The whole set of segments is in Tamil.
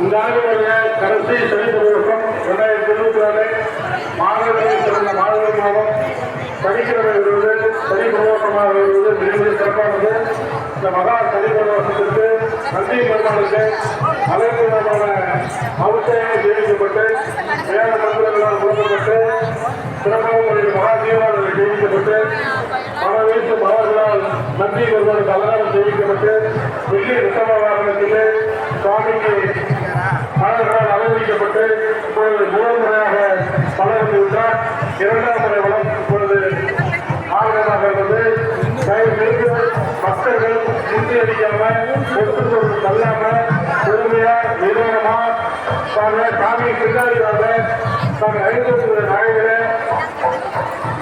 இந்த ஆண்டுடைய கடைசி சனி பிரதோஷம் இரண்டாயிரத்தி இருபத்தி நாலு மாணவர்கள் சிறந்த மாணவர் மாதம் சனிக்கிழமை இருந்து சனி பிரதோஷமாக இருந்து மிகவும் சிறப்பானது. இந்த மகா சனி பிரதோஷத்திற்கு நன்றி பெருமாளுக்கு அனைத்து அவசியம் தெரிவிக்கப்பட்டு மேலும் மத்திய நன்றி அலங்காரம் தெரிவிக்கப்பட்டு வெள்ளி ரிஷப வாகனத்திலே சுவாமிக்கு அழகால் அலங்கரிக்கப்பட்டு இப்பொழுது முதல் முறையாக மலர்ந்து விட்டார் இரண்டாம் முறை வளம் இப்பொழுது ஆர்வமாக இருந்தது. தயவுசெய்து பக்தர்கள் முந்தி அடிக்காம ஒத்துக்கொண்டு தள்ளாம பொறுமையா நிதானமா தாங்க சாமியை பின்னாடி வாங்க. தாங்க ஐந்து நகைகளை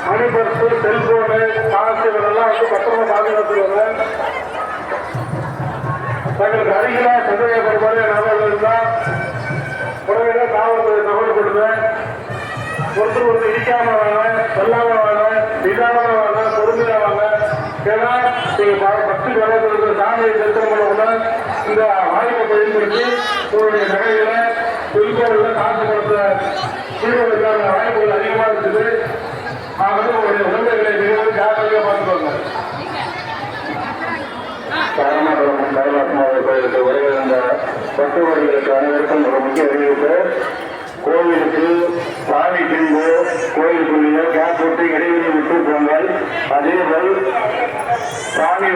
மணிபர்ஸு செல்போனு காசுகள் வந்து பத்திரமா பாதுகாத்துக்கோங்க தங்களுக்கு அருகிலா சந்தேகப்படுமாறு நபர்கள் இருந்தால் உடனே காவல்துறை தகவல் கொடுங்க. ஒருத்தர் ஒருத்தர் இடிக்காம வாங்க சொல்லாம வாங்க நிதானமாக வாங்க பொறுமையாக வாங்க ஏன்னா நீங்க பத்து பக்தி வளர்ந்து சாமியை தரிசனம் பண்ணவுடன் இந்த வாய்ப்பை பயன்படுத்தி உங்களுடைய நகைகளை செல்போன்ல காசு பக்தவர்களுக்கு அனைவருக்கும் ஒரு முக்கிய அறிவிப்பு. கோவிலுக்கு சாமி பின்பு கோயிலுக்குள்ளேயே கேப் போட்டு இடைவெளி விட்டு போங்கள். அதேபோல் சாமி